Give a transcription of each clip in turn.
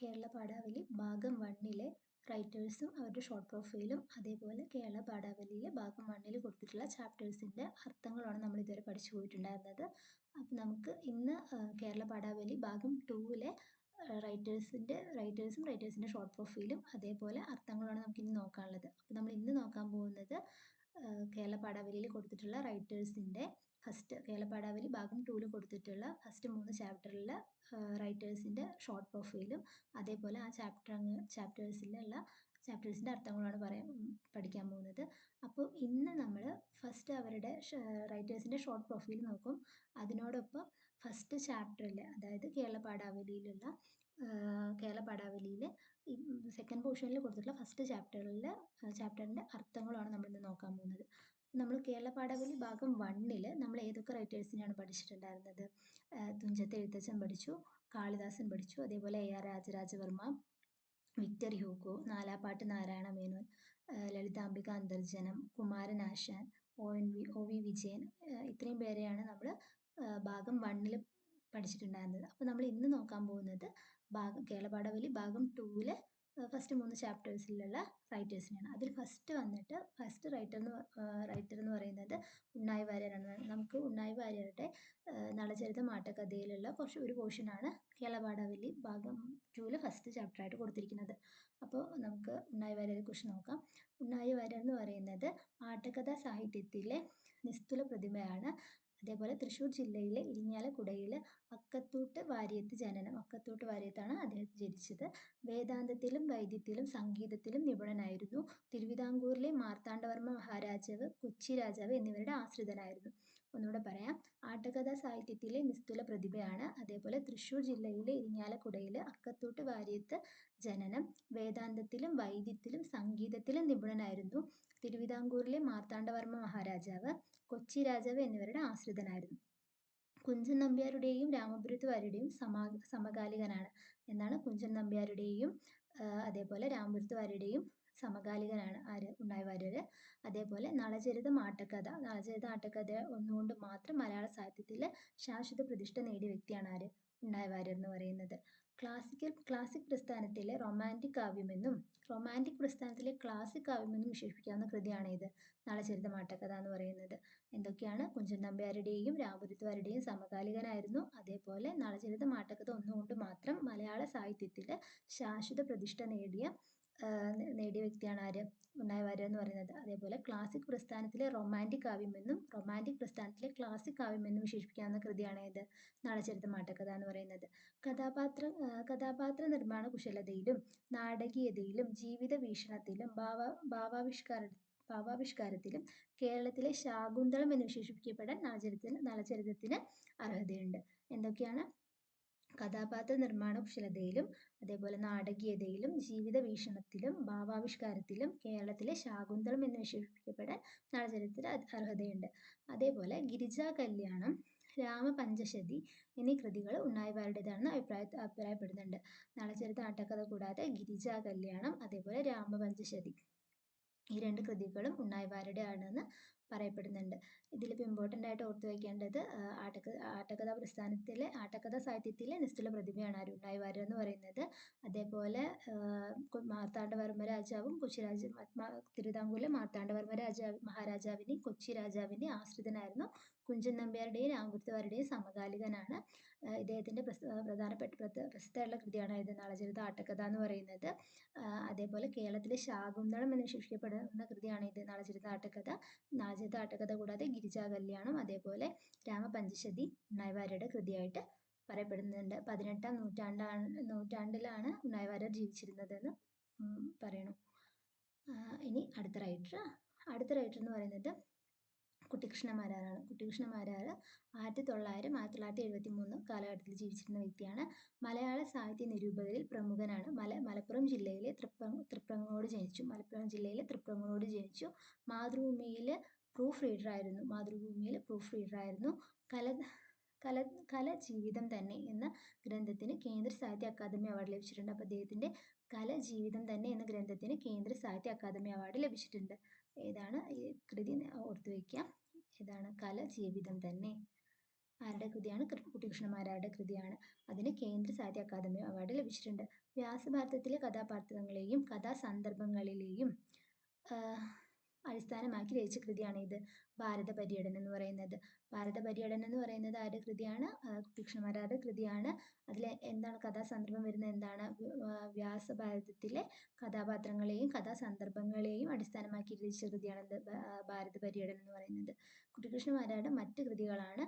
കേരള പാഠാവലി ഭാഗം വണ്ണിലെ റൈറ്റേഴ്സും അവരുടെ ഷോർട്ട് പ്രൊഫൈലും അതേപോലെ കേരള പാഠാവലിയിലെ ഭാഗം വണ്ണിൽ കൊടുത്തിട്ടുള്ള ചാപ്റ്റേഴ്സിന്റെ അർത്ഥങ്ങളാണ് നമ്മൾ ഇതുവരെ പഠിച്ചു പോയിട്ടുണ്ടായിരുന്നത്. അപ്പം നമുക്ക് ഇന്ന് കേരള പാഠാവലി ഭാഗം ടൂവിലെ റൈറ്റേഴ്സിന്റെ റൈറ്റേഴ്സും റൈറ്റേഴ്സിന്റെ ഷോർട്ട് പ്രൊഫൈലും അതേപോലെ അർത്ഥങ്ങളാണ് നമുക്ക് ഇന്ന് നോക്കാനുള്ളത്. അപ്പോൾ നമ്മൾ ഇന്ന് നോക്കാൻ പോകുന്നത് കേരള പാഠാവലിയിൽ കൊടുത്തിട്ടുള്ള റൈറ്റേഴ്സിന്റെ ഫസ്റ്റ് കേളപ്പാടാവലി ഭാഗം ടൂൽ കൊടുത്തിട്ടുള്ള ഫസ്റ്റ് മൂന്ന് ചാപ്റ്ററിലെ റൈറ്റേഴ്സിന്റെ ഷോർട്ട് പ്രൊഫൈലും അതേപോലെ ആ ചാപ്റ്റർ ചാപ്റ്റേഴ്സിലുള്ള ചാപ്റ്റേഴ്സിന്റെ അർത്ഥങ്ങളാണ് പറയാൻ പഠിക്കാൻ പോകുന്നത്. അപ്പോൾ ഇന്ന് നമ്മൾ ഫസ്റ്റ് അവരുടെ റൈറ്റേഴ്സിന്റെ ഷോർട്ട് പ്രൊഫൈൽ നോക്കും. അതിനോടൊപ്പം ഫസ്റ്റ് ചാപ്റ്ററിൽ അതായത് കേരളപാടാവലിയിലുള്ള കേരളപാടാവലിയിലെ സെക്കൻഡ് പോർഷനിൽ കൊടുത്തിട്ടുള്ള ഫസ്റ്റ് ചാപ്റ്ററിൽ ചാപ്റ്ററിന്റെ അർത്ഥങ്ങളാണ് നമ്മൾ ഇന്ന് നോക്കാൻ പോകുന്നത്. നമ്മൾ കേരള പാഠാവലി ഭാഗം വണ്ണിൽ നമ്മൾ ഏതൊക്കെ റൈറ്റേഴ്സിനെയാണ് പഠിച്ചിട്ടുണ്ടായിരുന്നത്? തുഞ്ചത്ത് എഴുത്തച്ഛൻ പഠിച്ചു കാളിദാസൻ പഠിച്ചു അതേപോലെ A R Rajarajavarma Victor Hugo Nalappat Narayana Menon Lalithambika Antharjanam Kumaranasan O N V O V Vijayan ഇത്രയും പേരെയാണ് നമ്മൾ ഭാഗം വണ്ണിൽ പഠിച്ചിട്ടുണ്ടായിരുന്നത്. അപ്പോൾ നമ്മൾ ഇന്ന് നോക്കാൻ പോകുന്നത് ഭാഗം കേരള പാഠാവലി ഭാഗം ടൂവിലെ ഫസ്റ്റ് മൂന്ന് ചാപ്റ്റേഴ്സിലുള്ള റൈറ്റേഴ്സിനെയാണ് അതിൽ ഫസ്റ്റ് വന്നിട്ട് ഫസ്റ്റ് റൈറ്റർ എന്ന് റൈറ്റർ എന്ന് പറയുന്നത് ഉണ്ണായി വാര്യരാണ്. നമുക്ക് ഉണ്ണായി വാര്യരുടെ നളചരിതം ആട്ടക്കഥയിലുള്ള കുറച്ച് ഒരു പോർഷനാണ് കേരള പാഠാവലി ഭാഗം ടൂവിൽ ഫസ്റ്റ് ചാപ്റ്ററായിട്ട് കൊടുത്തിരിക്കുന്നത്. അപ്പോൾ നമുക്ക് ഉണ്ണായി വാര്യരെ കുറിച്ച് നോക്കാം. ഉണ്ണായി വാര്യർ എന്ന് പറയുന്നത് ആട്ടക്കഥാ സാഹിത്യത്തിലെ നിസ്തുല പ്രതിമയാണ്. അതേപോലെ തൃശ്ശൂർ ജില്ലയിലെ ഇരിങ്ങാലക്കുടയിൽ അക്കത്തൂട്ട് വാര്യത്ത് ജനനം. അക്കത്തൂട്ട് വാര്യത്താണ് അദ്ദേഹം ജനിച്ചത്. വേദാന്തത്തിലും വൈദ്യത്തിലും സംഗീതത്തിലും നിപുണനായിരുന്നു. തിരുവിതാംകൂറിലെ മാർത്താണ്ഡവർമ്മ മഹാരാജാവ് കൊച്ചി രാജാവ് എന്നിവരുടെ ആശ്രിതനായിരുന്നു. ഒന്നുകൂടെ പറയാം. ആട്ടകഥാ സാഹിത്യത്തിലെ നിസ്തുല പ്രതിഭയാണ് അതേപോലെ തൃശ്ശൂർ ജില്ലയിലെ ഇരിങ്ങാലക്കുടയിൽ അക്കത്തൂട്ട് വാര്യത്ത് ജനനം. വേദാന്തത്തിലും വൈദ്യത്തിലും സംഗീതത്തിലും നിപുണനായിരുന്നു. തിരുവിതാംകൂറിലെ മാർത്താണ്ഡവർമ്മ മഹാരാജാവ് കൊച്ചി രാജാവ് എന്നിവരുടെ ആശ്രിതനായിരുന്നു. കുഞ്ചൻ നമ്പ്യാരുടെയും രാമപുരത്ത് വാര്യരുടെയും സമാ സമകാലികനാണ്. എന്നാണ് കുഞ്ചൻ നമ്പ്യാരുടെയും അതേപോലെ രാമപുരത്ത് വാര്യരുടെയും സമകാലികനാണ് ആര് ഉണ്ണായി വാര്യർ അതേപോലെ നളചരിതം ആട്ടക്കഥ നളചരിത ആട്ടക്കഥ ഒന്നുകൊണ്ട് മാത്രം മലയാള സാഹിത്യത്തിൽ ശാശ്വത പ്രതിഷ്ഠ നേടിയ വ്യക്തിയാണ് ആര്? ഉണ്ണായി വാര്യർ എന്ന് പറയുന്നത്. ക്ലാസിക്കൽ ക്ലാസിക് പ്രസ്ഥാനത്തിലെ റൊമാന്റിക് കാവ്യമെന്നും റൊമാന്റിക് പ്രസ്ഥാനത്തിലെ ക്ലാസിക് കാവ്യമെന്നും വിശേഷിപ്പിക്കാവുന്ന കൃതിയാണ് ഇത്. നളചരിതം ആട്ടക്കഥ എന്ന് പറയുന്നത്. എന്തൊക്കെയാണ്? കുഞ്ചൻ നമ്പ്യാരുടെയും രാമപുരത്തുകാരുടെയും സമകാലികനായിരുന്നു. അതേപോലെ നളചരിതം ആട്ടക്കഥ ഒന്നുകൊണ്ട് മാത്രം മലയാള സാഹിത്യത്തിൽ ശാശ്വത പ്രതിഷ്ഠ നേടിയ നേടിയ വ്യക്തിയാണ് ആര്? ഉണ്ണായി വാര്യർ എന്ന് പറയുന്നത്. അതേപോലെ ക്ലാസിക് പ്രസ്ഥാനത്തിലെ റൊമാന്റിക് കാവ്യമെന്നും റൊമാന്റിക് പ്രസ്ഥാനത്തിലെ ക്ലാസിക് കാവ്യമെന്നും വിശേഷിപ്പിക്കാവുന്ന കൃതിയാണ് ഇത്. നളചരിതം ആട്ടക്കഥ എന്ന് പറയുന്നത്. കഥാപാത്ര കഥാപാത്ര നിർമ്മാണ കുശലതയിലും നാടകീയതയിലും ജീവിത വീക്ഷണത്തിലും ഭാവ ഭാവാവിഷ്കാര ഭാവാവിഷ്കാരത്തിലും കേരളത്തിലെ ശാകുന്തളം എന്ന് വിശേഷിപ്പിക്കപ്പെടാൻ നളചരിതത്തിന് നളചരിതത്തിന് അർഹതയുണ്ട്. എന്തൊക്കെയാണ്? കഥാപാത്ര നിർമ്മാണ കുശലതയിലും അതേപോലെ നാടകീയതയിലും ജീവിത വീക്ഷണത്തിലും ഭാവാവിഷ്കാരത്തിലും കേരളത്തിലെ ശാകുന്തളം എന്ന് വിശേഷിപ്പിക്കപ്പെടാൻ നളചരിതത്തിന് അർഹതയുണ്ട്. അതേപോലെ ഗിരിജാ കല്യാണം രാമപഞ്ചശതി എന്നീ കൃതികൾ ഉണ്ണായിവാരുടേതാണെന്ന് അഭിപ്രായ അഭിപ്രായപ്പെടുന്നുണ്ട്. നളചരിത ആട്ടക്കഥ കൂടാതെ ഗിരിജാ കല്യാണം അതേപോലെ രാമപഞ്ചശതി ഈ രണ്ട് കൃതികളും ഉണ്ണായിവാരുടെ ആണെന്ന് പറയപ്പെടുന്നുണ്ട്. ഇതിലിപ്പോൾ ഇമ്പോർട്ടന്റ് ആയിട്ട് ഓർത്തു വയ്ക്കേണ്ടത് ആട്ടക്ക ആട്ടക്കഥ പ്രസ്ഥാനത്തിലെ ആട്ടക്കഥ സാഹിത്യത്തിലെ നിസ്തുല പ്രതിഭയാണ് ആര് ഉണ്ണായി വാര്യർ എന്ന് പറയുന്നത്. അതേപോലെ മാർത്താണ്ഡവർമ്മ രാജാവും കൊച്ചി രാജ തിരുവിതാംകൂറിലെ മാർത്താണ്ഡവർമ്മ രാജാവ് മഹാരാജാവിന്റെയും കൊച്ചി രാജാവിന്റെയും ആശ്രിതനായിരുന്നു. കുഞ്ചൻ നമ്പ്യാരുടെയും രാമപുരത്തുവാരുടെയും സമകാലികനാണ്. ഇദ്ദേഹത്തിന്റെ പ്രധാനപ്പെട്ട പ്രസിദ്ധമായിട്ടുള്ള കൃതിയാണ് ഇത് നളചരിത ആട്ടക്കഥ എന്ന് പറയുന്നത്. അതേപോലെ കേരളത്തിലെ ശാകുന്തളം എന്ന് വിശേഷിക്കപ്പെടുന്ന കൃതിയാണ് ഇത് നളചരിത ആട്ടക്കഥ നളചരിത ആട്ടക്കഥ കൂടാതെ ഗിരിജാ കല്യാണം അതേപോലെ രാമപഞ്ചശതി ഉണ്ണായിവാര്യരുടെ കൃതിയായിട്ട് പറയപ്പെടുന്നുണ്ട്. പതിനെട്ടാം നൂറ്റാണ്ടാണ് നൂറ്റാണ്ടിലാണ് ഉണ്ണായിവാര്യർ ജീവിച്ചിരുന്നതെന്ന് പറയണു. ഇനി അടുത്ത റൈറ്റർ അടുത്ത റൈറ്റർ എന്ന് പറയുന്നത് കുട്ടിക്കൃഷ്ണ മാരാറാണ് കുട്ടിക്കൃഷ്ണ മാരാർ ആയിരത്തി തൊള്ളായിരം ആയിരത്തി തൊള്ളായിരത്തി എഴുപത്തി മൂന്ന് കാലഘട്ടത്തിൽ ജീവിച്ചിരുന്ന വ്യക്തിയാണ്. മലയാള സാഹിത്യ നിരൂപകരിൽ പ്രമുഖനാണ്. മല മലപ്പുറം ജില്ലയിലെ തൃപ്ര തൃപ്രങ്ങോട് ജനിച്ചു. മലപ്പുറം ജില്ലയിലെ തൃപ്രങ്ങോട് ജനിച്ചു. മാതൃഭൂമിയിൽ പ്രൂഫ് റീഡറായിരുന്നു മാതൃഭൂമിയിൽ പ്രൂഫ് റീഡറായിരുന്നു കല കല കല ജീവിതം തന്നെ എന്ന ഗ്രന്ഥത്തിന് കേന്ദ്ര സാഹിത്യ അക്കാദമി അവാർഡ് ലഭിച്ചിട്ടുണ്ട്. അപ്പോൾ അദ്ദേഹത്തിന്റെ കല ജീവിതം തന്നെ എന്ന ഗ്രന്ഥത്തിന് കേന്ദ്ര സാഹിത്യ അക്കാദമി അവാർഡ് ലഭിച്ചിട്ടുണ്ട്. ഏതാണ്? ഈ കൃതി ഓർത്തു വയ്ക്കുക ഇതാണ് കല ജീവിതം തന്നെ. ആരുടെ കൃതിയാണ്? കുട്ടിക്കൃഷ്ണമാരാരുടെ കൃതിയാണ്. അതിന് കേന്ദ്ര സാഹിത്യ അക്കാദമി അവാർഡ് ലഭിച്ചിട്ടുണ്ട്. വ്യാസഭാരതത്തിലെ കഥാപാത്രങ്ങളെയും കഥാസന്ദർഭങ്ങളിലെയും അടിസ്ഥാനമാക്കി രചിച്ച കൃതിയാണ് ഇത് ഭാരത പര്യടനം എന്ന് പറയുന്നത്. ഭാരത പര്യടനം എന്ന് പറയുന്നത് ആരുടെ കൃതിയാണ്? കുട്ടിക്കൃഷ്ണമാരാരുടെ കൃതിയാണ്. അതിൽ എന്താണ് കഥാസന്ദർഭം വരുന്നത്? എന്താണ് വ്യാസഭാരതത്തിലെ കഥാപാത്രങ്ങളെയും കഥാസന്ദർഭങ്ങളെയും അടിസ്ഥാനമാക്കി രചിച്ച കൃതിയാണ് ഭാരത പര്യടനം എന്ന് പറയുന്നത്. കുട്ടിക്കൃഷ്ണമാരാരുടെ മറ്റ് കൃതികളാണ്.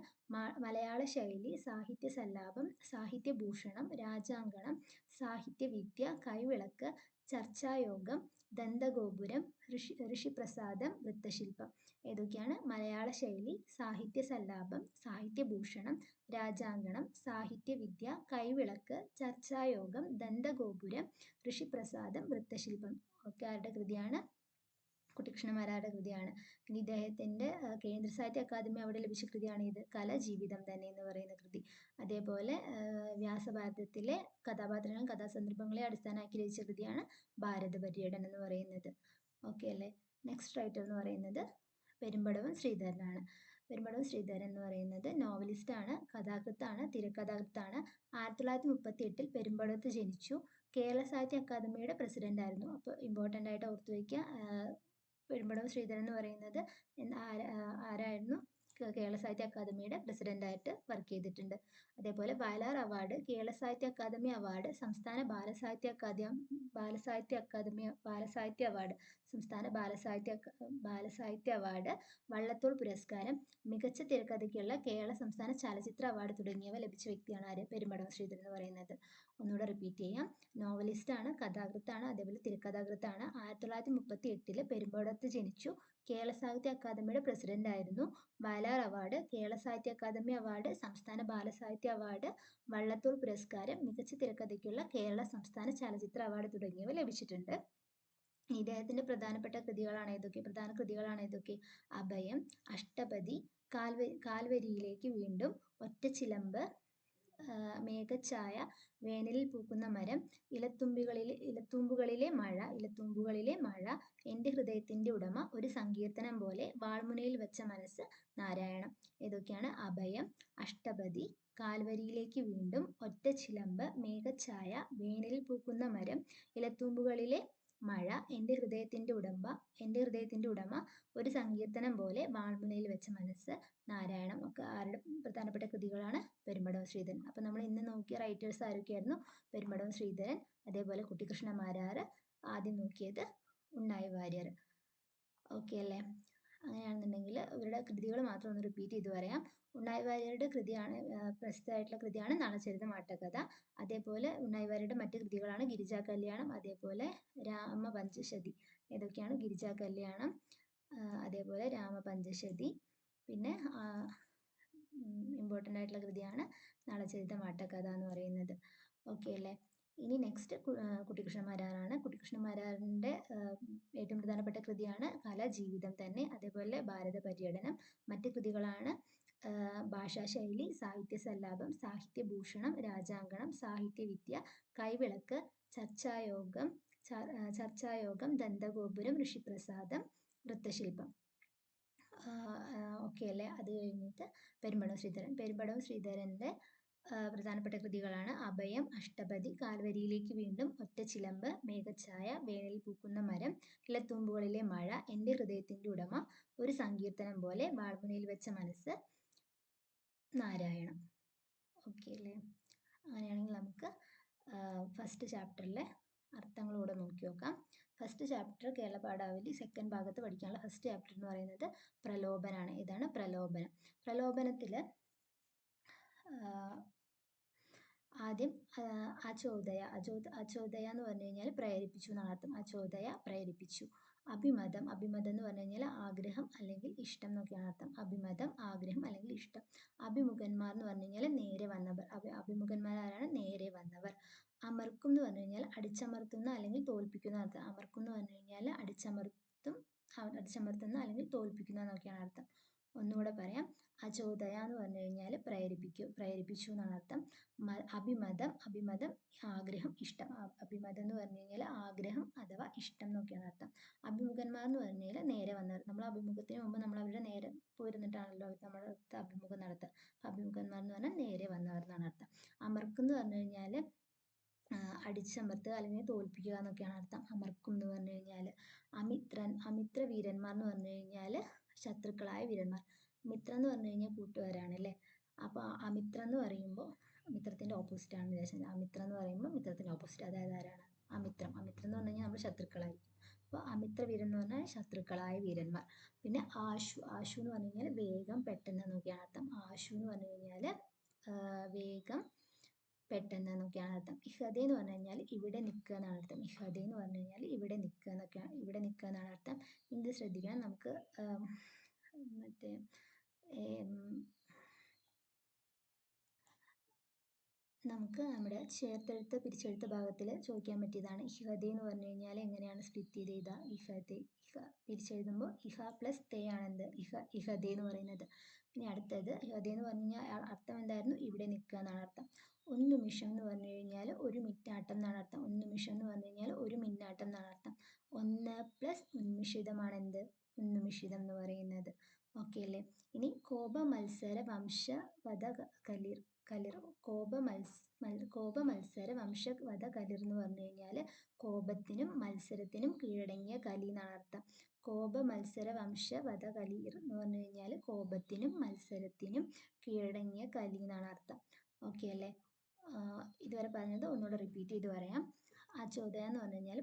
മലയാള ശൈലി സാഹിത്യ സല്ലാപം സാഹിത്യ ഭൂഷണം രാജാങ്കണം സാഹിത്യവിദ്യ കൈവിളക്ക് ചർച്ചായോഗം ദന്തഗോപുരം ഋഷി ഋഷിപ്രസാദം വൃത്തശില്പം. ഏതൊക്കെയാണ് മലയാള ശൈലി സാഹിത്യ സല്ലാപം സാഹിത്യ ഭൂഷണം രാജാങ്കണം സാഹിത്യവിദ്യ കൈവിളക്ക് ചർച്ചായോഗം ദന്തഗോപുരം ഋഷിപ്രസാദം വൃത്തശില്പം. ഒക്കെ ആരുടെ കൃതിയാണ്? കുട്ടിക്കൃഷ്ണമാരാരുടെ കൃതിയാണ്. പിന്നെ ഇദ്ദേഹത്തിന്റെ കേന്ദ്ര സാഹിത്യ അക്കാദമി അവിടെ ലഭിച്ച കൃതിയാണ് ഇത്. കല ജീവിതം തന്നെ എന്ന് പറയുന്ന കൃതി. അതേപോലെ വ്യാസഭാരതത്തിലെ കഥാപാത്രങ്ങളും കഥാസന്ദർഭങ്ങളെ അടിസ്ഥാനമാക്കി രചിച്ച കൃതിയാണ് ഭാരത പര്യടനം എന്ന് പറയുന്നത്. ഓക്കെ അല്ലേ? നെക്സ്റ്റ് റൈറ്റർ എന്ന് പറയുന്നത് പെരുമ്പടവം ശ്രീധരനാണ്. പെരുമ്പടവം ശ്രീധരൻ എന്ന് പറയുന്നത് നോവലിസ്റ്റാണ് കഥാകൃത്താണ് തിരക്കഥാകൃത്താണ്. ആയിരത്തി തൊള്ളായിരത്തി മുപ്പത്തി എട്ടിൽ പെരുമ്പടവത്ത് ജനിച്ചു. കേരള സാഹിത്യ അക്കാദമിയുടെ പ്രസിഡന്റ് ആയിരുന്നു അപ്പോൾ ഇമ്പോർട്ടന്റ് ആയിട്ട് ഓർത്തു വയ്ക്കുക പെരുമ്പടവം ശ്രീധരൻ എന്ന് പറയുന്നത് ആരായിരുന്നു? കേരള സാഹിത്യ അക്കാദമിയുടെ പ്രസിഡന്റായിട്ട് വർക്ക് ചെയ്തിട്ടുണ്ട്. അതേപോലെ വയലാർ അവാർഡ് കേരള സാഹിത്യ അക്കാദമി അവാർഡ് സംസ്ഥാന ബാലസാഹിത്യ അക്കാദമി ബാലസാഹിത്യ അക്കാദമി ബാലസാഹിത്യ അവാർഡ് സംസ്ഥാന ബാലസാഹിത്യ ബാലസാഹിത്യ അവാർഡ് വള്ളത്തോൾ പുരസ്കാരം മികച്ച തിരക്കഥയ്ക്കുള്ള കേരള സംസ്ഥാന ചലച്ചിത്ര അവാർഡ് തുടങ്ങിയവ ലഭിച്ച വ്യക്തിയാണ് ആര് പെരുമ്പടവം ശ്രീധരൻ എന്ന് പറയുന്നത്. ഒന്നുകൂടെ റിപ്പീറ്റ് ചെയ്യാം. നോവലിസ്റ്റാണ് കഥാകൃത്താണ് അതേപോലെ തിരക്കഥാകൃത്താണ്. ആയിരത്തി തൊള്ളായിരത്തി മുപ്പത്തി എട്ടിൽ പെരുമ്പടവത്ത് ജനിച്ചു. കേരള സാഹിത്യ അക്കാദമിയുടെ പ്രസിഡന്റ് ആയിരുന്നു. വയലാർ അവാർഡ് കേരള സാഹിത്യ അക്കാദമി അവാർഡ് സംസ്ഥാന ബാലസാഹിത്യ അവാർഡ് വള്ളത്തോൾ പുരസ്കാരം മികച്ച തിരക്കഥയ്ക്കുള്ള കേരള സംസ്ഥാന ചലച്ചിത്ര അവാർഡ് തുടങ്ങിയവ ലഭിച്ചിട്ടുണ്ട്. ഇദ്ദേഹത്തിന്റെ പ്രധാനപ്പെട്ട കൃതികളാണ് ഏതൊക്കെ? പ്രധാന കൃതികളാണ് ഏതൊക്കെ? അഭയം അഷ്ടപതി കാൽവ കാൽവരിയിലേക്ക് വീണ്ടും ഒറ്റച്ചിലമ്പ് മേഘഛായ വേനലിൽ പൂക്കുന്ന മരം ഇലത്തുമ്പികളിലെ ഇലത്തുമ്പുകളിലെ മഴ ഇലത്തുമ്പുകളിലെ മഴ എന്റെ ഹൃദയത്തിന്റെ ഉടമ ഒരു സങ്കീർത്തനം പോലെ വാൾമുനയിൽ വെച്ച മനസ്സ് നാരായണം. ഏതൊക്കെയാണ്? അഭയം അഷ്ടപതി കാൽവരിയിലേക്ക് വീണ്ടും ഒറ്റച്ചിലമ്പ് മേഘഛായ വേനലിൽ പൂക്കുന്ന മരം ഇലത്തുമ്പുകളിലെ മഴ എന്റെ ഹൃദയത്തിന്റെ ഉടമ എന്റെ ഹൃദയത്തിന്റെ ഉടമ ഒരു സങ്കീർത്തനം പോലെ വാൾമുനയിൽ വെച്ച മനസ്സ് നാരായണം ഒക്കെ ആരുടെ പ്രധാനപ്പെട്ട കൃതികളാണ്? പെരുമ്പടവം ശ്രീധരൻ. അപ്പോൾ നമ്മൾ ഇന്ന് നോക്കിയ റൈറ്റേഴ്സ് ആരൊക്കെയായിരുന്നു? പെരുമ്പടവം ശ്രീധരൻ അതേപോലെ കുട്ടികൃഷ്ണ മാരാർ ആദ്യം നോക്കിയത് ഉണ്ണായി വാര്യർ. ഓക്കെ അല്ലേ? അങ്ങനെയാണെന്നുണ്ടെങ്കിൽ ഇവരുടെ കൃതികൾ മാത്രം ഒന്ന് റിപ്പീറ്റ് ചെയ്ത് പറയാം. ഉണ്ണായി വാര്യരുടെ കൃതിയാണ് പ്രസിദ്ധമായിട്ടുള്ള കൃതിയാണ് നളചരിതം ആട്ടക്കഥ അതേപോലെ ഉണ്ണായി വാര്യരുടെ മറ്റ് കൃതികളാണ് ഗിരിജാ കല്യാണം അതേപോലെ രാമപഞ്ചശതി ഇതൊക്കെയാണ് ഗിരിജാ കല്യാണം അതേപോലെ രാമപഞ്ചശതി. പിന്നെ ഇമ്പോർട്ടന്റ് ആയിട്ടുള്ള കൃതിയാണ് നളചരിതം ആട്ടക്കഥ എന്ന് പറയുന്നത്. ഓക്കെ അല്ലേ? ഇനി നെക്സ്റ്റ് കുട്ടിക്കൃഷ്ണമാരാറാണ് കുട്ടിക്കൃഷ്ണമാരാറിന്റെ ഏറ്റവും പ്രധാനപ്പെട്ട കൃതിയാണ് കല ജീവിതം തന്നെ. അതേപോലെ ഭാരത പര്യടനം. മറ്റ് കൃതികളാണ് ഭാഷാശൈലി സാഹിത്യ സല്ലാപം സാഹിത്യഭൂഷണം രാജാങ്കണം സാഹിത്യവിദ്യ കൈവിളക്ക് ചർച്ചായോഗം ചർച്ചായോഗം ദന്തഗോപുരം ഋഷിപ്രസാദം വൃത്തശില്പം. ഓക്കെ അല്ലേ? അത് കഴിഞ്ഞിട്ട് പെരുമ്പടം ശ്രീധരൻ. പെരുമ്പടം ശ്രീധരന്റെ പ്രധാനപ്പെട്ട കൃതികളാണ്. അഭയം അഷ്ടപതി കാൽവരിയിലേക്ക് വീണ്ടും ഒറ്റച്ചിലമ്പ് മേഘഛായ വേനലിൽ പൂക്കുന്ന മരം ഇലത്തുമ്പുകളിലെ മഴ എന്റെ ഹൃദയത്തിന്റെ ഉടമ ഒരു സങ്കീർത്തനം പോലെ വാൾമുനയിൽ വെച്ച മനസ്സ് നാരായണം. ഓക്കെ അല്ലേ? അങ്ങനെയാണെങ്കിൽ നമുക്ക് ഫസ്റ്റ് ചാപ്റ്ററിലെ അർത്ഥങ്ങളൂടെ നോക്കി നോക്കാം. First chapter Kerala Padavali second ഭാഗത്ത് പഠിക്കാനുള്ള ഫസ്റ്റ് ചാപ്റ്റർ എന്ന് പറയുന്നത് പ്രലോഭനാണ്. ഇതാണ് പ്രലോഭനം. പ്രലോഭനത്തിൽ ആദ്യം അചോദയ അചോ അചോദയ എന്ന് പറഞ്ഞു കഴിഞ്ഞാൽ പ്രേരിപ്പിച്ചു എന്നാണ് അർത്ഥം. അചോദയ പ്രേരിപ്പിച്ചു. അഭിമതം അഭിമതം എന്ന് പറഞ്ഞു കഴിഞ്ഞാൽ ആഗ്രഹം അല്ലെങ്കിൽ ഇഷ്ടം എന്നൊക്കെയാണ് അർത്ഥം. അഭിമതം ആഗ്രഹം അല്ലെങ്കിൽ ഇഷ്ടം. അഭിമുഖന്മാർ എന്ന് പറഞ്ഞു കഴിഞ്ഞാൽ നേരെ വന്നവർ. അഭി അഭിമുഖന്മാർ ആരാണ്? നേരെ വന്നവർ. അമർക്കും എന്ന് പറഞ്ഞു കഴിഞ്ഞാൽ അടിച്ചമർത്തുന്ന അല്ലെങ്കിൽ തോൽപ്പിക്കുന്ന അർത്ഥം. അമർക്കും എന്ന് പറഞ്ഞു കഴിഞ്ഞാൽ അടിച്ചമർത്തും അടിച്ചമർത്തുന്ന അല്ലെങ്കിൽ തോൽപ്പിക്കുന്ന എന്നൊക്കെയാണ് അർത്ഥം. ഒന്നുകൂടെ പറയാം. അചോദയ എന്ന് പറഞ്ഞു കഴിഞ്ഞാൽ പ്രേരിപ്പിക്കും പ്രേരിപ്പിച്ചു എന്നാണ് അർത്ഥം. അഭിമതം അഭിമതം ആഗ്രഹം ഇഷ്ടം. അഭിമതം എന്ന് പറഞ്ഞു കഴിഞ്ഞാൽ ആഗ്രഹം അഥവാ ഇഷ്ടം എന്നൊക്കെയാണ് അർത്ഥം. അഭിമുഖന്മാർ എന്ന് പറഞ്ഞു കഴിഞ്ഞാൽ നേരെ വന്നവർ നമ്മൾ അഭിമുഖത്തിന് മുമ്പ് നമ്മൾ അവരുടെ നേരെ പോയിരുന്നിട്ടാണല്ലോ അവർ നമ്മുടെ അടുത്ത് അഭിമുഖം നടത്തുക. അഭിമുഖന്മാർ എന്ന് പറഞ്ഞാൽ നേരെ വന്നവർ എന്നാണ് അർത്ഥം. അമർക്ക് എന്ന് പറഞ്ഞു കഴിഞ്ഞാൽ അടിച്ചമർത്തുക അല്ലെങ്കിൽ തോൽപ്പിക്കുക എന്നൊക്കെയാണ് അർത്ഥം. അമർക്കും എന്ന് പറഞ്ഞു കഴിഞ്ഞാൽ അമിത്രൻ അമിത്ര വീരന്മാർ എന്ന് പറഞ്ഞു കഴിഞ്ഞാൽ ശത്രുക്കളായ വീരന്മാർ. മിത്രം എന്ന് പറഞ്ഞു കഴിഞ്ഞാൽ കൂട്ടുകാരാണ് അല്ലേ? അപ്പോൾ അമിത്രം എന്ന് പറയുമ്പോൾ മിത്രത്തിന്റെ ഓപ്പോസിറ്റ് ആണ് വിചാരിച്ചത് അമിത്രം എന്ന് പറയുമ്പോൾ മിത്രത്തിന്റെ ഓപ്പോസിറ്റ് അതായത് ആരാണ്? അമിത്രം അമിത്രം എന്ന് പറഞ്ഞു കഴിഞ്ഞാൽ നമ്മൾ ശത്രുക്കളായിരിക്കും. അപ്പോൾ അമിത്ര വീരൻ എന്ന് പറഞ്ഞാൽ ശത്രുക്കളായ വീരന്മാർ. പിന്നെ ആശു. ആശു എന്ന് പറഞ്ഞു കഴിഞ്ഞാൽ വേഗം പെട്ടെന്ന് എന്നൊക്കെയാണ് അർത്ഥം. ആശു എന്ന് പറഞ്ഞു കഴിഞ്ഞാൽ വേഗം പെട്ടെന്ന് എന്നൊക്കെയാണ് അർത്ഥം ഇഹദ എന്ന് പറഞ്ഞു കഴിഞ്ഞാൽ ഇവിടെ നിൽക്കുക എന്നാണ് അർത്ഥം ഇഹദ എന്ന് പറഞ്ഞു കഴിഞ്ഞാൽ ഇവിടെ നിൽക്കുക എന്നൊക്കെയാണ് ഇവിടെ നിൽക്കുക എന്നാണ് അർത്ഥം ഇത് ശ്രദ്ധിക്കണം. നമുക്ക് മറ്റേ നമുക്ക് നമ്മുടെ ചേർത്തെടുത്ത പിരിച്ചെടുത്ത ഭാഗത്തിൽ ചോദിക്കാൻ പറ്റിയതാണ്. ഇഹദ എന്ന് പറഞ്ഞു കഴിഞ്ഞാൽ എങ്ങനെയാണ് സ്പ്ലിറ്റ് ചെയ്ത് ഇഹദെ ഇഹ പിരിച്ചെഴുതുമ്പോൾ ഇഹ പ്ലസ് തേ ആണ് എന്ത് ഇഹ ഇഹദ എന്ന് പറയുന്നത്. ഇനി അടുത്തത് ഇഹദ എന്ന് പറഞ്ഞു കഴിഞ്ഞാൽ അർത്ഥം എന്തായിരുന്നു? ഇവിടെ നിൽക്കുക എന്നാണ് അർത്ഥം ഒരു നിമിഷം എന്ന് പറഞ്ഞു കഴിഞ്ഞാൽ ഒരു മിന്നാട്ടം എന്നാണ് അർത്ഥം. ഒരു നിമിഷം എന്ന് പറഞ്ഞു കഴിഞ്ഞാൽ ഒരു മിന്നാട്ടം എന്നാണ് അർത്ഥം. ഒന്ന് പ്ലസ് ഉന്മിഷിതമാണ് എന്ത് ഉന്മിഷിതം എന്ന് പറയുന്നത്. ഓക്കെ അല്ലേ? ഇനി കോപ മത്സര വംശവധ കലിർ കലിർ കോപ മത്സ കോപ മത്സര വംശവധ കലിർ എന്ന് പറഞ്ഞു കഴിഞ്ഞാൽ കോപത്തിനും മത്സരത്തിനും കീഴടങ്ങിയ കലി എന്നാണ് അർത്ഥം. കോപ മത്സര വംശവധ കലിർ എന്ന് പറഞ്ഞു കഴിഞ്ഞാൽ കോപത്തിനും മത്സരത്തിനും കീഴടങ്ങിയ കലി എന്നാണ് അർത്ഥം. ഓക്കെ അല്ലേ? ഇതുവരെ പറഞ്ഞത് ഒന്നുകൂടെ റിപ്പീറ്റ് ചെയ്ത് പറയാം. അചോദയ എന്ന് പറഞ്ഞു കഴിഞ്ഞാൽ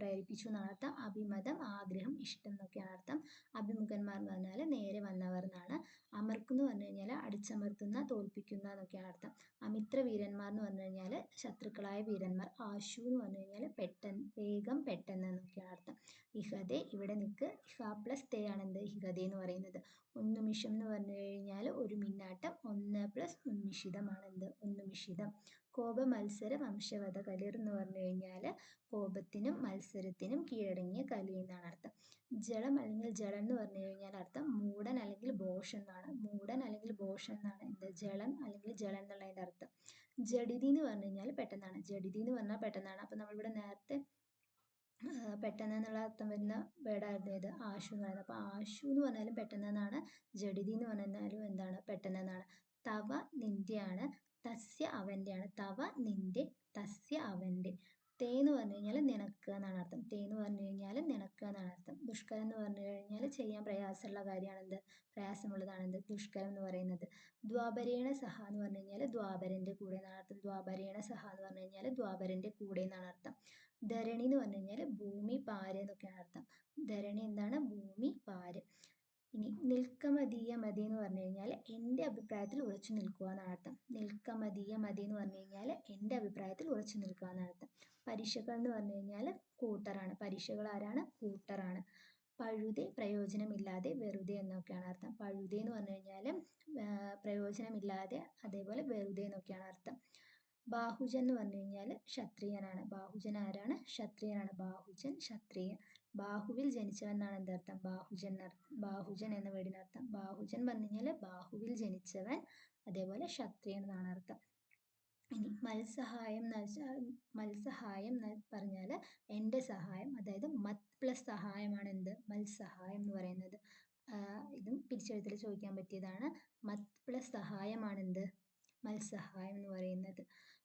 പ്രേരിപ്പിച്ചു എന്നാണ് അർത്ഥം. അഭിമതം ആഗ്രഹം ഇഷ്ടം എന്നൊക്കെയാണ് അർത്ഥം. അഭിമുഖന്മാർ എന്ന് പറഞ്ഞാൽ നേരെ വന്നവർ എന്നാണ്. അമർക്ക് എന്ന് പറഞ്ഞു കഴിഞ്ഞാൽ അടിച്ചമർത്തുന്ന തോൽപ്പിക്കുന്ന എന്നൊക്കെയാണ് അർത്ഥം. അമിത്ര വീരന്മാർ എന്ന് പറഞ്ഞു കഴിഞ്ഞാൽ ശത്രുക്കളായ വീരന്മാർ. ആശു എന്ന് പറഞ്ഞു കഴിഞ്ഞാൽ പെട്ടെന്ന് വേഗം പെട്ടെന്ന് എന്നൊക്കെയാണ് അർത്ഥം. ഇഹദെ ഇവിടെ നിൽക്ക് ഇഹ പ്ലസ് തേ ആണ് എന്ത്? ഇഹദെ എന്ന് പറയുന്നത്. ഉന്മിഷം എന്ന് പറഞ്ഞു കഴിഞ്ഞാൽ ഒരു മിന്നാട്ടം. ഒന്ന് പ്ലസ് ഉന്മിഷിതമാണ് എന്ത്? ഉന്മിഷിതം. കോപ മത്സര വംശവധ കലിർ എന്ന് പറഞ്ഞു കഴിഞ്ഞാൽ കോപത്തിനും മത്സരത്തിനും കീഴടങ്ങിയ കലി എന്നാണ് അർത്ഥം. ജളം അല്ലെങ്കിൽ ജലം എന്ന് പറഞ്ഞു കഴിഞ്ഞാൽ അർത്ഥം മൂടൻ അല്ലെങ്കിൽ ബോഷൻ എന്നാണ്. മൂടൻ അല്ലെങ്കിൽ ബോഷൻ എന്നാണ്. എന്ത്? ജലം അല്ലെങ്കിൽ ജലം എന്നുള്ളതിന്റെ അർത്ഥം. ജഡിതി എന്ന് പറഞ്ഞു കഴിഞ്ഞാൽ പെട്ടെന്നാണ്. ജഡിതി എന്ന് പറഞ്ഞാൽ പെട്ടെന്നാണ്. അപ്പൊ നമ്മളിവിടെ നേരത്തെ പെട്ടെന്ന് എന്നുള്ള അർത്ഥം വരുന്ന വേർഡായിരുന്നു ഇത് ആശു എന്ന് പറയുന്നത്. അപ്പൊ ആശു എന്ന് പറഞ്ഞാലും പെട്ടെന്നെന്നാണ്. ജഡിതി എന്ന് പറഞ്ഞാലും എന്താണ്? പെട്ടെന്നെന്നാണ്. തവ നിന്റെയാണ് തസ്യ അവന്റെയാണ്. തവ നിന്റെ തസ്യ അവന്റെ. തേ എന്ന് പറഞ്ഞു കഴിഞ്ഞാൽ നിനക്ക് എന്നാണ് അർത്ഥം. തേ എന്ന് പറഞ്ഞു കഴിഞ്ഞാൽ നിനക്ക് എന്നാണ് അർത്ഥം. ദുഷ്കരം എന്ന് പറഞ്ഞു കഴിഞ്ഞാൽ ചെയ്യാൻ പ്രയാസമുള്ള കാര്യമാണ് എന്ത് പ്രയാസമുള്ളതാണ് എന്ത് ദുഷ്കരം എന്ന് പറയുന്നത്. ദ്വാപരേണ സഹ എന്ന് പറഞ്ഞു കഴിഞ്ഞാൽ ദ്വാപരന്റെ കൂടെ എന്നാണ് അർത്ഥം. ദ്വാപരേണ സഹ എന്ന് പറഞ്ഞു കഴിഞ്ഞാൽ ദ്വാപരന്റെ കൂടെ എന്നാണ് അർത്ഥം. ധരണി എന്ന് പറഞ്ഞു കഴിഞ്ഞാൽ ഭൂമി പാര് എന്നൊക്കെയാണ് അർത്ഥം. ധരണി എന്താണ്? ഭൂമി പാര്. ഇനി നിൽക്കമതീയ മതി എന്ന് പറഞ്ഞു കഴിഞ്ഞാൽ എന്റെ അഭിപ്രായത്തിൽ ഉറച്ചു നിൽക്കുക എന്നാണ് അർത്ഥം. നിൽക്കമതീയ മതി എന്ന് പറഞ്ഞു കഴിഞ്ഞാൽ എന്റെ അഭിപ്രായത്തിൽ ഉറച്ചു നിൽക്കുക എന്നാണ് അർത്ഥം. പരീക്ഷകൾ എന്ന് പറഞ്ഞു കഴിഞ്ഞാൽ കൂട്ടറാണ്. പരീക്ഷകൾ ആരാണ്? കൂട്ടറാണ്. പഴുതെ പ്രയോജനമില്ലാതെ വെറുതെ എന്നൊക്കെയാണ് അർത്ഥം. പഴുതെ എന്ന് പറഞ്ഞു കഴിഞ്ഞാൽ പ്രയോജനമില്ലാതെ അതേപോലെ വെറുതെ എന്നൊക്കെയാണ് അർത്ഥം. ബാഹുജൻ എന്ന് പറഞ്ഞു കഴിഞ്ഞാൽ ക്ഷത്രിയനാണ്. ബാഹുജൻ ആരാണ്? ക്ഷത്രിയനാണ്. ബാഹുജൻ ക്ഷത്രിയൻ. ബാഹുവിൽ ജനിച്ചവൻ എന്നാണ് എന്താ അർത്ഥം ബാഹുജൻ ബാഹുജൻ എന്ന വീടിനർത്ഥം ബാഹുജൻ പറഞ്ഞു കഴിഞ്ഞാൽ ബാഹുവിൽ ജനിച്ചവൻ അതേപോലെ ക്ഷത്രിയൻ എന്നാണ് അർത്ഥം. ഇനി മത്സഹായം മത്സഹായം പറഞ്ഞാൽ എന്റെ സഹായം അതായത് മത് പ്ലസ് സഹായമാണ് എന്ത്? മത്സഹായം എന്ന് പറയുന്നത്. ഇതും പിരിച്ചെഴുത്തിൽ ചോദിക്കാൻ പറ്റിയതാണ്. മത് പ്ലസ് സഹായമാണ് എന്ത്? മത്സഹായം എന്ന് പറയുന്നത്.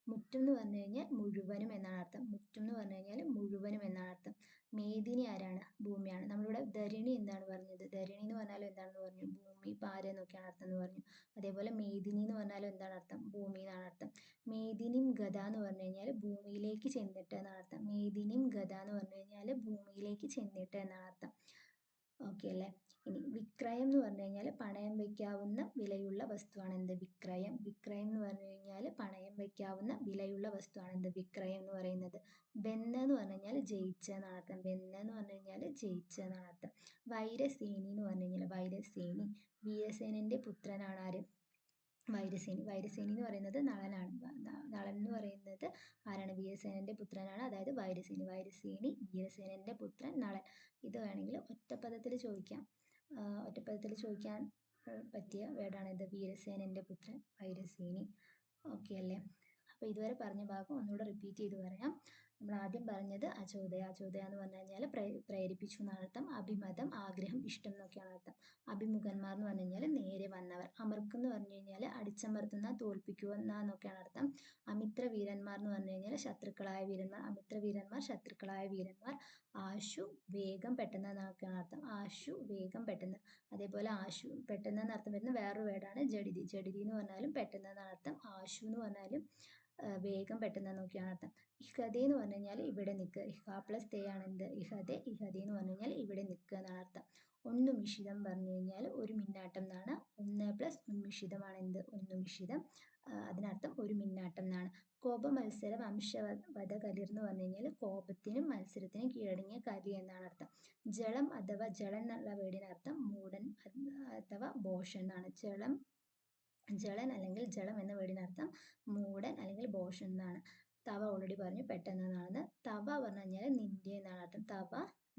മുറ്റം എന്ന് പറഞ്ഞു കഴിഞ്ഞാൽ മുഴുവനും എന്നാണ് അർത്ഥം. മുറ്റം എന്ന് പറഞ്ഞു കഴിഞ്ഞാൽ മുഴുവനും എന്നാണ് അർത്ഥം. മേദിനി ആരാണ്? ഭൂമിയാണ്. നമ്മളിവിടെ ധരണി എന്താണ് പറഞ്ഞത്? ധരണി എന്ന് പറഞ്ഞാൽ എന്താണെന്ന് പറഞ്ഞു? ഭൂമി പാര എന്നൊക്കെയാണ് അർത്ഥം എന്ന് പറഞ്ഞു. അതേപോലെ മേദിനി എന്ന് പറഞ്ഞാലും എന്താണ് അർത്ഥം? ഭൂമി എന്നാണ് അർത്ഥം. മേദിനിം ഗത എന്ന് പറഞ്ഞു കഴിഞ്ഞാൽ ഭൂമിയിലേക്ക് ചെന്നിട്ട് എന്നാണ് അർത്ഥം. മേദിനിം ഗത എന്ന് പറഞ്ഞു കഴിഞ്ഞാൽ ഭൂമിയിലേക്ക് ചെന്നിട്ട് എന്നാണ് അർത്ഥം. ഓക്കെ അല്ലേ? ഇനി വിക്രയം എന്ന് പറഞ്ഞു കഴിഞ്ഞാൽ പണയം വയ്ക്കാവുന്ന വിലയുള്ള വസ്തുവാണ് എന്ത്? വിക്രയം. വിക്രയം എന്ന് പറഞ്ഞു കഴിഞ്ഞാൽ പണയം വയ്ക്കാവുന്ന വിലയുള്ള വസ്തുവാണ് എന്ത്? വിക്രയം എന്ന് പറയുന്നത്. ബെന്ന എന്ന് പറഞ്ഞു കഴിഞ്ഞാൽ ജയിച്ച എന്നാണ് അർത്ഥം ബെന്ന എന്ന് പറഞ്ഞു കഴിഞ്ഞാൽ ജയിച്ച എന്നാണ് അർത്ഥം വൈരസേനി എന്ന് പറഞ്ഞു കഴിഞ്ഞാൽ വൈരസേനി. വീരസേനന്റെ പുത്രനാണ് ആര്? വൈരസേനി. വൈരസേനി എന്ന് പറയുന്നത് നളനാണ്. നളൻ എന്ന് പറയുന്നത് ആരാണ്? വീരസേനന്റെ പുത്രനാണ്. അതായത് വൈരസേനി. വൈരസേനി വീരസേനന്റെ പുത്രൻ നളൻ. ഇത് വേണമെങ്കിൽ ഒറ്റപ്പദത്തിൽ ചോദിക്കാം. ഒറ്റപ്പദത്തിൽ ചോദിക്കാൻ പറ്റിയ വേർഡാണിത് ഇത്. വീരസേനന്റെ പുത്രൻ വൈരസേനി. ഓക്കെ അല്ലേ? അപ്പോൾ ഇതുവരെ പറഞ്ഞ ഭാഗം ഒന്നുകൂടെ റിപ്പീറ്റ് ചെയ്ത് പറയാം. നമ്മൾ ആദ്യം പറഞ്ഞത് അചോദയ അചോദയ എന്ന് പറഞ്ഞു കഴിഞ്ഞാൽ പ്രേരിപ്പിച്ചു എന്നാണ് അർത്ഥം അഭിമതം ആഗ്രഹം ഇഷ്ടം എന്നൊക്കെയാണ് അർത്ഥം. അഭിമുഖന്മാർ എന്ന് പറഞ്ഞു കഴിഞ്ഞാൽ നേരെ വന്നവർ. അമർക്ക് എന്ന് പറഞ്ഞു കഴിഞ്ഞാൽ അടിച്ചമർത്തുന്ന തോൽപ്പിക്കുക എന്നൊക്കെയാണ് അർത്ഥം. അമിത്ര വീരന്മാർ എന്ന് പറഞ്ഞു കഴിഞ്ഞാൽ ശത്രുക്കളായ വീരന്മാർ അമിത്ര വീരന്മാർ ശത്രുക്കളായ വീരന്മാർ. ആശു വേഗം പെട്ടെന്ന് എന്നൊക്കെയാണ് അർത്ഥം. ആശു വേഗം പെട്ടെന്ന്. അതേപോലെ ആശു പെട്ടെന്ന് എന്നർത്ഥം വരുന്ന വേറൊരു വേർഡാണ് ജഡിതി. ജഡിതി എന്ന് പറഞ്ഞാലും പെട്ടെന്ന് എന്നാണ് അർത്ഥം. ആശു എന്ന് പറഞ്ഞാലും വേഗം പെട്ടെന്ന് നോക്കിയാണ് അർത്ഥം. ഇഹദെ എന്ന് പറഞ്ഞു കഴിഞ്ഞാൽ ഇവിടെ നിൽക്കുക ഇഹ പ്ലസ് തേ ആണ് എന്ത്? ഇഹദെ ഇഹദെ എന്ന് പറഞ്ഞു കഴിഞ്ഞാൽ ഇവിടെ നിൽക്കുക എന്നാണ് അർത്ഥം. ഒന്നുമിഷിതം പറഞ്ഞു കഴിഞ്ഞാൽ ഒരു മിന്നാട്ടം എന്നാണ്. ഒന്ന് പ്ലസ് ഉന്മിഷിതമാണ് എന്ത്? ഒന്നുമിഷിതം. അതിനർത്ഥം ഒരു മിന്നാട്ടം എന്നാണ്. കോപ മത്സര വംശവധ കലിർ എന്ന് പറഞ്ഞു കഴിഞ്ഞാൽ കോപത്തിനും മത്സരത്തിനും കീഴടങ്ങിയ കലി എന്നാണ് അർത്ഥം. ജളം അഥവാ ജലം എന്നുള്ള അർത്ഥം മൂടൻ അഥവാ ബോഷൻ എന്നാണ്. ജളം ജളൻ അല്ലെങ്കിൽ ജലം എന്ന വേടിനർത്ഥം മൂടൻ അല്ലെങ്കിൽ ബോഷൻ എന്നാണ്. തവ ഓൾറെഡി പറഞ്ഞു പെട്ടെന്ന് എന്നാണ് തവ പറഞ്ഞു കഴിഞ്ഞാൽ നിന്റെ എന്നാണ് അർത്ഥം. തവ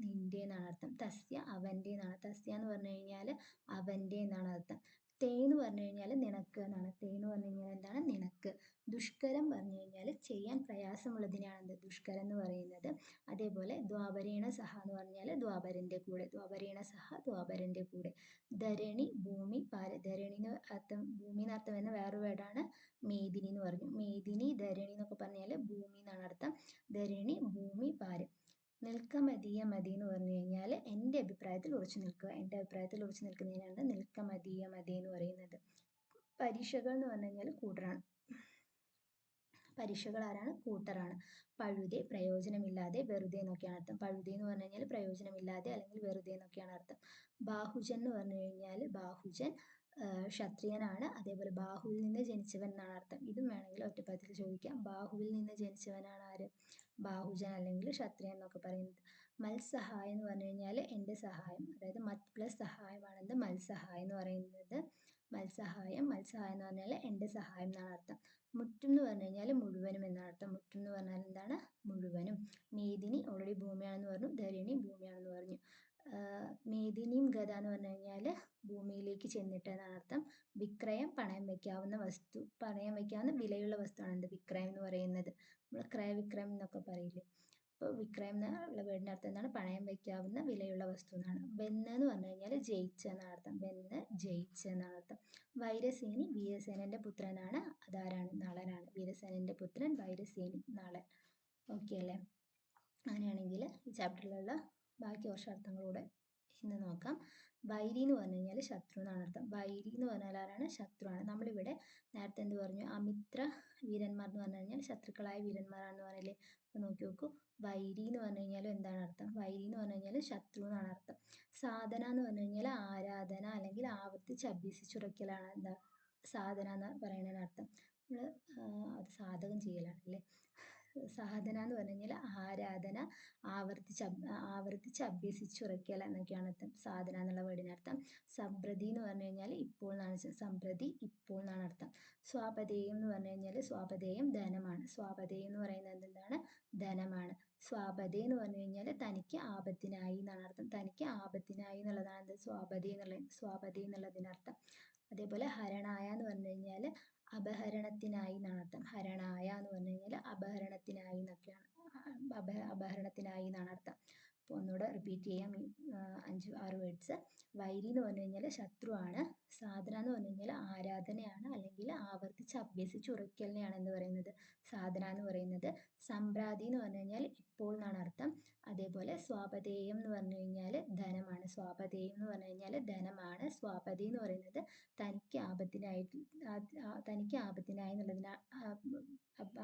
നിന്റെ എന്നാണ് അർത്ഥം. തസ്യ അവന്റെ എന്നാണ്. തസ്യ എന്ന് പറഞ്ഞു കഴിഞ്ഞാൽ അവന്റെ എന്നാണ് അർത്ഥം. തേ എന്ന് പറഞ്ഞു കഴിഞ്ഞാൽ നിനക്ക് എന്നാണ്. തേ എന്ന് പറഞ്ഞു കഴിഞ്ഞാൽ എന്താണ്? നിനക്ക്. ദുഷ്കരം പറഞ്ഞു കഴിഞ്ഞാൽ ചെയ്യാൻ പ്രയാസമുള്ളതിനാണ് എന്ത് ദുഷ്കരം എന്ന് പറയുന്നത് അതേപോലെ ദ്വാപരേണ സഹ എന്ന് പറഞ്ഞാൽ ദ്വാപരന്റെ കൂടെ ദ്വാപരേണ സഹ ദ്വാപരന്റെ കൂടെ. ധരണി ഭൂമി പാല എന്ന് അർത്ഥം ഭൂമി അർത്ഥം എന്ന വേറൊരു വേർഡാണ് മേദിനി എന്ന് പറഞ്ഞു. മേദിനി ധരണി എന്നൊക്കെ പറഞ്ഞാൽ ഭൂമി എന്നാണ് അർത്ഥം. ധരണി ഭൂമി പാൽ നിൽക്ക മതിയ മതി എന്ന് പറഞ്ഞു കഴിഞ്ഞാൽ എന്റെ അഭിപ്രായത്തിൽ ഉറച്ചു നിൽക്കുക. എന്റെ അഭിപ്രായത്തിൽ ഉറച്ചു നിൽക്കുന്നതിനാണ് നിൽക്ക മതിയ മതി എന്ന് പറയുന്നത്. പരീക്ഷകൾ എന്ന് പറഞ്ഞു കഴിഞ്ഞാൽ കൂട്ടറാണ്. പരീക്ഷകൾ ആരാണ്? കൂട്ടറാണ്. പഴുതെ പ്രയോജനമില്ലാതെ വെറുതെ എന്നൊക്കെയാണ് അർത്ഥം. പഴുതെ എന്ന് പറഞ്ഞു കഴിഞ്ഞാൽ പ്രയോജനമില്ലാതെ അല്ലെങ്കിൽ വെറുതെ എന്നൊക്കെയാണ് അർത്ഥം. ബാഹുജൻ എന്ന് പറഞ്ഞു കഴിഞ്ഞാൽ ബാഹുജൻ ക്ഷത്രിയനാണ്. അതേപോലെ ബാഹുവിൽ നിന്ന് ജനിച്ചവൻ എന്നാണ് അർത്ഥം. ഇതും വേണമെങ്കിൽ ഒറ്റപ്പദത്തിൽ ചോദിക്കാം. ബാഹുവിൽ നിന്ന് ജനിച്ചവനാണ് ആര്? ബാഹുജൻ അല്ലെങ്കിൽ ക്ഷത്രിയൻ എന്നൊക്കെ പറയുന്നത്. മത്സഹായം എന്ന് പറഞ്ഞു കഴിഞ്ഞാൽ എന്റെ സഹായം അതായത് മത് പ്ലസ് സഹായമാണെന്ത് മത്സഹായം എന്ന് പറയുന്നത്. മത്സഹായം മത്സഹായം എന്ന് പറഞ്ഞാൽ എന്റെ സഹായം എന്നാണ് അർത്ഥം. മുറ്റും എന്ന് പറഞ്ഞു കഴിഞ്ഞാൽ മുഴുവനും എന്നാണ് അർത്ഥം. മുറ്റും എന്ന് പറഞ്ഞാൽ എന്താണ്? മുഴുവനും. മേദിനി ഓൾറെഡി ഭൂമിയാണെന്ന് പറഞ്ഞു. ധരണി ഭൂമിയാണെന്ന് പറഞ്ഞു. മേദിനിയും ഗത എന്ന് പറഞ്ഞു കഴിഞ്ഞാൽ ഭൂമിയിലേക്ക് ചെന്നിട്ട് എന്നാണ് അർത്ഥം? വിക്രയം പണയം വയ്ക്കാവുന്ന വസ്തു പണയം വയ്ക്കാവുന്ന വിലയുള്ള വസ്തുവാണ് എന്ത് വിക്രയം എന്ന് പറയുന്നത്. നമ്മൾ ക്രയവിക്രയം എന്നൊക്കെ പറയില്ലേ? അപ്പോൾ വിക്രയം എന്നുള്ള വേർഡിന്റെ അർത്ഥം എന്താണ്? പണയം വയ്ക്കാവുന്ന വിലയുള്ള വസ്തു എന്നാണ്. വെന്ന് എന്ന് പറഞ്ഞു കഴിഞ്ഞാൽ ജയിച്ച എന്നാണ് അർത്ഥം. വെന്ന് ജയിച്ച എന്നാണ് അർത്ഥം. വൈരസേനി വീരസേനന്റെ പുത്രനാണ്. അതാരാണ്? നളനാണ്. വീരസേനന്റെ പുത്രൻ വൈരസേനി നളൻ. ഓക്കെ അല്ലേ? അങ്ങനെയാണെങ്കിൽ ഈ ചാപ്റ്ററിലുള്ള ബാക്കി കുറച്ച് ഇന്ന് നോക്കാം. വൈരി എന്ന് പറഞ്ഞു കഴിഞ്ഞാൽ ശത്രു എന്നാണ് അർത്ഥം. വൈരി എന്ന് പറഞ്ഞാൽ ആരാണ്? ശത്രുവാണ് നമ്മളിവിടെ നേരത്തെ എന്ത് പറഞ്ഞു? അമിത്ര വീരന്മാർ എന്ന് പറഞ്ഞു കഴിഞ്ഞാൽ ശത്രുക്കളായ വീരന്മാരാണെന്ന് പറയല്ലേ അപ്പോൾ നോക്കി നോക്കൂ. വൈരി എന്ന് പറഞ്ഞു കഴിഞ്ഞാൽ എന്താണ് അർത്ഥം? വൈരി എന്ന് പറഞ്ഞു കഴിഞ്ഞാൽ ശത്രു എന്നാണ് അർത്ഥം. സാധന എന്ന് പറഞ്ഞു കഴിഞ്ഞാൽ ആരാധന അല്ലെങ്കിൽ ആവർത്തിച്ച് അഭ്യസിച്ചുറയ്ക്കലാണ്. എന്താ? സാധന എന്ന് പറയുന്നതിന് അർത്ഥം. നമ്മൾ അത് സാധകം ചെയ്യലാണ് അല്ലേ? സാധന എന്ന് പറഞ്ഞു കഴിഞ്ഞാൽ ആരാധന ആവർത്തിച്ച് ആവർത്തിച്ച് അഭ്യസിച്ചുറയ്ക്കൽ എന്നൊക്കെയാണ് അർത്ഥം. സാധന എന്നുള്ള വേർഡിനർത്ഥം സമ്പ്രതി എന്ന് പറഞ്ഞു കഴിഞ്ഞാൽ ഇപ്പോൾ എന്നാണ് സമ്പ്രതി ഇപ്പോൾ എന്നാണ് അർത്ഥം. സ്വാപതേയം എന്ന് പറഞ്ഞു കഴിഞ്ഞാൽ സ്വാപതേയം ധനമാണ്. സ്വാപതേയം എന്ന് പറയുന്നത് എന്താണ്? ധനമാണ്. സ്വാപതേ എന്ന് പറഞ്ഞു കഴിഞ്ഞാൽ തനിക്ക് ആപത്തിനായി എന്നാണ് അർത്ഥം. തനിക്ക് ആപത്തിനായി എന്നുള്ളതാണ് എന്ത്? സ്വാപതി എന്നുള്ള സ്വാപതി എന്നുള്ളതിനർത്ഥം. അതേപോലെ ഹരണായ എന്ന് പറഞ്ഞു കഴിഞ്ഞാൽ അപഹരണത്തിനായി എന്നാണ് ഹരണായ എന്ന് പറഞ്ഞു കഴിഞ്ഞാൽ അപഹരണത്തിനായി എന്നൊക്കെയാണ്. അപ അപഹരണത്തിനായി എന്നാണ് അർത്ഥം അപ്പോൾ ഒന്നുകൂടെ റിപ്പീറ്റ് ചെയ്യാം. ഈ അഞ്ച് ആറ് വേർഡ്സ് വൈരി എന്ന് പറഞ്ഞു കഴിഞ്ഞാൽ ശത്രുവാണ്. സാധന എന്ന് പറഞ്ഞു കഴിഞ്ഞാൽ ആരാധനയാണ്. അല്ലെങ്കിൽ ആവർത്തിച്ച് അഭ്യസിച്ച് ഉറയ്ക്കലിനെയാണ് എന്ന് പറയുന്നത്. സാധന എന്ന് പറയുന്നത്. സമ്പ്രാതി എന്ന് പറഞ്ഞു കഴിഞ്ഞാൽ ഇപ്പോൾ എന്നാണ് അർത്ഥം? അതേപോലെ സ്വാപതേയം എന്ന് പറഞ്ഞു കഴിഞ്ഞാൽ ധനമാണ്. സ്വാപതേയം എന്ന് പറഞ്ഞു കഴിഞ്ഞാൽ ധനമാണ്. സ്വാപതി എന്ന് പറയുന്നത് തനിക്ക് ആപത്തിനായിട്ട് തനിക്ക് ആപത്തിനായി എന്നുള്ളതിനാ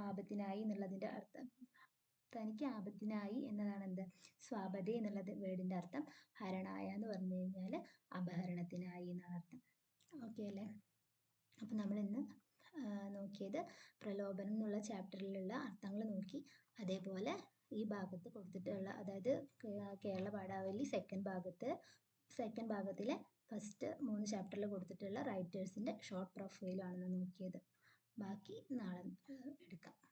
ആപത്തിനായി എന്നുള്ളതിന്റെ അർത്ഥം. തനിക്ക് ആപത്തിനായി എന്നതാണ് എന്ത്? സ്വാപതി എന്നുള്ളത് വേർഡിന്റെ അർത്ഥം ഹരണായ എന്ന് പറഞ്ഞു കഴിഞ്ഞാൽ അപഹരണത്തിനായി എന്നാണ് അർത്ഥം. ഓക്കെ അല്ലേ? അപ്പം നമ്മൾ ഇന്ന് നോക്കിയത് പ്രലോഭനം എന്നുള്ള ചാപ്റ്ററിലുള്ള അർത്ഥങ്ങൾ നോക്കി. അതേപോലെ ഈ ഭാഗത്ത് കൊടുത്തിട്ടുള്ള അതായത് കേരള പാഠാവലി സെക്കൻഡ് ഭാഗത്ത് സെക്കൻഡ് ഭാഗത്തിലെ ഫസ്റ്റ് മൂന്ന് ചാപ്റ്ററിൽ കൊടുത്തിട്ടുള്ള റൈറ്റേഴ്സിന്റെ ഷോർട്ട് പ്രൊഫൈലാണ് നോക്കിയത്. ബാക്കി നാളെ എടുക്കാം.